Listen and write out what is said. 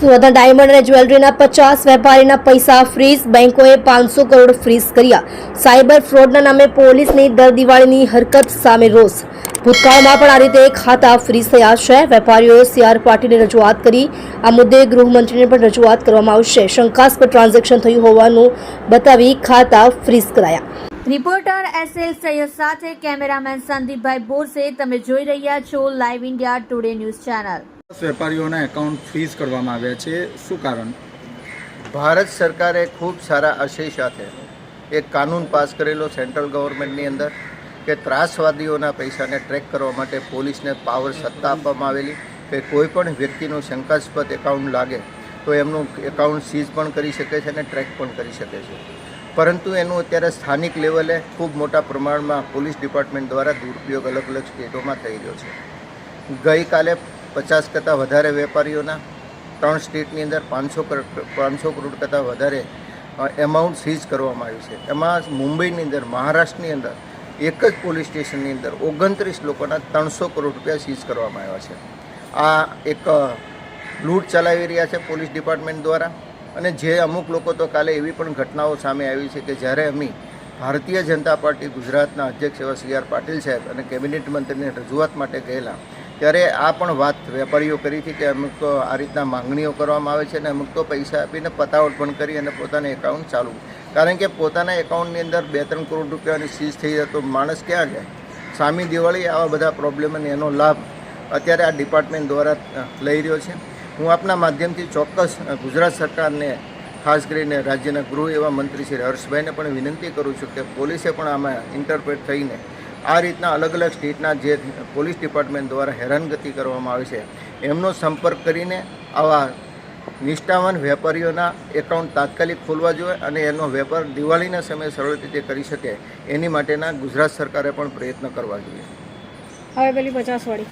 સુરતના ડાયમંડ અને જ્વેલરીના પચાસ વેપારીના પૈસા ફ્રીઝ બેંકોએ પાંચસો કરોડ ફ્રીઝ કર્યા. સાયબર ફ્રોડના નામે પોલીસની દર દિવાળીની હરકત સામે રોષ. ભૂતકાળમાં પણ આ રીતે ખાતા ફ્રીઝ થયા છે. વેપારીઓએ સીઆર પાટીલને રજૂઆત કરી. આ મુદ્દે ગૃહમંત્રીને પણ રજૂઆત કરવામાં આવશે. શંકાસ્પદ ટ્રાન્ઝેક્શન થયું હોવાનું બતાવી ખાતા ફ્રીઝ કરાયા. રિપોર્ટર એસ એલ સૈયદ સાથે કેમેરામેન સંદીપભાઈ બોરસે. તમે જોઈ રહ્યા છો live India Today news channel વેપારીઓના account freeze કરવામાં આવ્યા છે. શું કારણ? ભારત સરકારે ખૂબ સારા આશય સાથે એક કાનૂન પાસ કરેલો સેન્ટ્રલ ગવર્મેન્ટની અંદર કે ત્રાસવાદીઓના પૈસાને ટ્રેક કરવા માટે પોલીસને પાવર સત્તા આપવામાં આવેલી કે કોઈ પણ વ્યક્તિનું શંકાસ્પદ એકાઉન્ટ લાગે તો એમનું એકાઉન્ટ સીઝ પણ કરી શકે છે અને ટ્રેક પણ કરી શકે છે. પરંતુ એનું અત્યારે સ્થાનિક લેવલે ખૂબ મોટા પ્રમાણમાં પોલીસ ડિપાર્ટમેન્ટ દ્વારા દુરુપયોગ અલગ અલગ સ્ટેટોમાં થઈ રહ્યો છે. ગઈકાલે પચાસ કરતાં વધારે વેપારીઓના, ત્રણ સ્ટેટની અંદર પાંચસો પાંચસો કરોડ કરતાં વધારે એમાઉન્ટ સીઝ કરવામાં આવ્યું છે. એમાં મુંબઈની અંદર, મહારાષ્ટ્રની અંદર, એક જ પોલીસ સ્ટેશનની અંદર ઓગણત્રીસ લોકોના ત્રણસો કરોડ રૂપિયા સીઝ કરવામાં આવ્યા છે. આ એક લૂંટ ચલાવી રહ્યા છે પોલીસ ડિપાર્ટમેન્ટ દ્વારા અને જે અમુક લોકો તો કાલે એવી પણ ઘટનાઓ સામે આવી છે કે જ્યારે અમે ભારતીય જનતા પાર્ટી ગુજરાતના અધ્યક્ષ એવા સી આર પાટીલ સાહેબ અને કેબિનેટ મંત્રીને રજૂઆત માટે ગયેલા ત્યારે આ પણ વાત વેપારીઓ કરી હતી કે અમુક તો આ રીતના માંગણીઓ કરવામાં આવે છે અને અમુક તો પૈસા આપીને પતાવટ પણ કરી અને પોતાના એકાઉન્ટ ચાલુ. કારણ કે પોતાના એકાઉન્ટની અંદર બે ત્રણ કરોડ રૂપિયાની સીઝ થઈ જાય તો માણસ ક્યાં જાય? સામી દિવાળી આવા બધા પ્રોબ્લેમ અને એનો લાભ અત્યારે આ ડિપાર્ટમેન્ટ દ્વારા લઈ રહ્યો છે. હું આપના માધ્યમથી ચોક્કસ ગુજરાત સરકારને, ખાસ કરીને રાજ્યના ગૃહ એવા મંત્રી શ્રી હર્ષભાઈને પણ વિનંતી કરું છું કે પોલીસે પણ આમાં ઇન્ટરપ્રેટ થઈને આ રીતના અલગ અલગ સ્ટેટના જે પોલીસ ડિપાર્ટમેન્ટ દ્વારા હેરાનગતિ કરવામાં આવે છે, એમનો સંપર્ક કરીને આવા નિષ્ઠાવાન વેપારીઓના એકાઉન્ટ તાત્કાલિક ખોલવા જોઈએ અને એનો વેપાર દિવાળીના સમયે સરળ રીતે કરી શકે, એની માટેના ગુજરાત સરકારે પણ પ્રયત્ન કરવા જોઈએ. હવે પેલી પચાસ વાળી.